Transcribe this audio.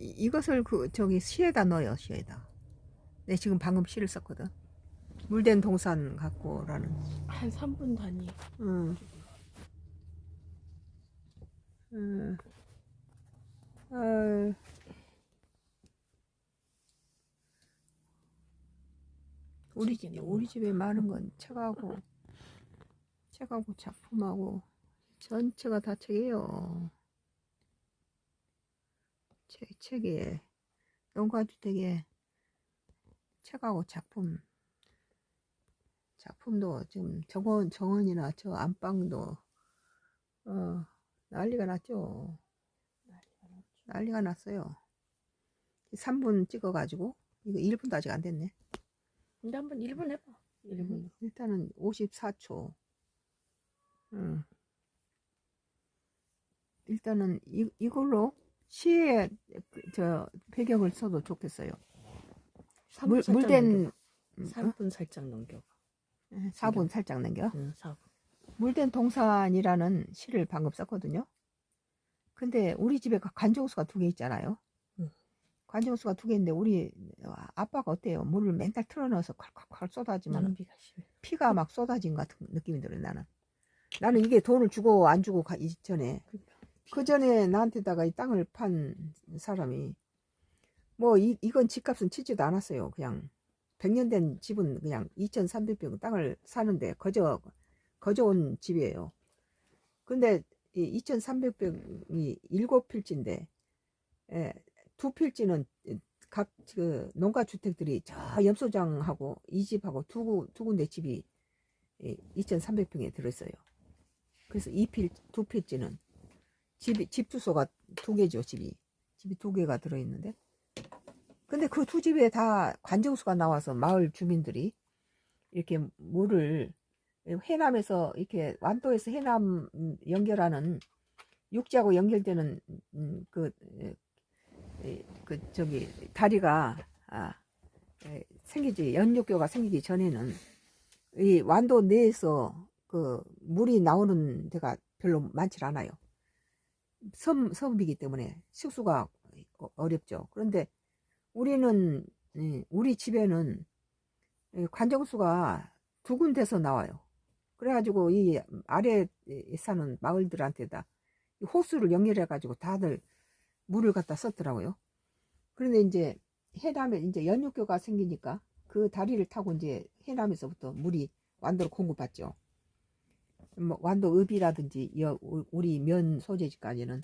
이- 이것을 그 저기 시에다 넣어요 시에다. 내 지금 방금 시를 썼거든. 물된 동산 갖고라는. 한 3분 단위. 응. 응. 아, 우리 집 우리 집에 많은 건 책하고 책하고 작품하고 전체가 다 책이에요. 책 책에 농가주택에 책하고 작품 작품도 지금 정원 정원이나 저 안방도 어 난리가 났죠. 난리가 났어요. 3분 찍어가지고 이거 1분도 아직 안 됐네. 근데 한번 1분 해봐. 1분. 일단은 54초. 음. 일단은 이, 이걸로 시에 그, 저 배경을 써도 좋겠어요. 물, 물된 3분 살짝 넘겨. 4분 살짝 남겨. 응, 4분. 물된 동산이라는 시를 방금 썼거든요. 근데 우리 집에 가- 관정수가 두 개 있잖아요. 응. 관정수가 두 개인데 우리 아빠가 어때요? 물을 맨날 틀어넣어서 콸콸콸 쏟아지면 심해. 피가 막 쏟아진 것 같은 느낌이 들어요 나는. 나는 이게 돈을 주고 안 주고 가, 이전에 그 전에 나한테다가 이 땅을 판 사람이 뭐 이, 이건 집값은 치지도 않았어요. 그냥 100년 된 집은 그냥 2,300평 땅을 사는데 거저 거저 온 집이에요. 근데 이 2,300평이 일곱 필지인데 예, 두 필지는 각 그 농가 주택들이 저 염소장하고 이 집하고 두, 구- 두 군데 집이 2,300평에 들어있어요. 그래서 이 필, 두 필지는 집이, 집 주소가 두 개죠, 집이. 집이 두 개가 들어있는데. 근데 그 두 집에 다 관정수가 나와서 마을 주민들이 이렇게 물을 해남에서 이렇게 완도에서 해남 음, 연결하는 육지하고 연결되는 음, 그, 그 저기 다리가 아, 에, 생기지 연육교가 생기기 전에는 이 완도 내에서 그 물이 나오는 데가 별로 많지 않아요. 섬 섬이기 때문에 식수가 어- 어렵죠. 그런데 우리는 예, 우리 집에는 예, 관정수가 두 군데서 나와요. 그래가지고 이 아래에 사는 마을들한테다 이 호수를 연결해가지고 다들 물을 갖다 썼더라고요. 그런데 이제 해남에 이제 연육교가 생기니까 그 다리를 타고 이제 해남에서부터 물이 완도로 공급받죠. 뭐 완도 읍이라든지 여- 우- 우리 면 소재지까지는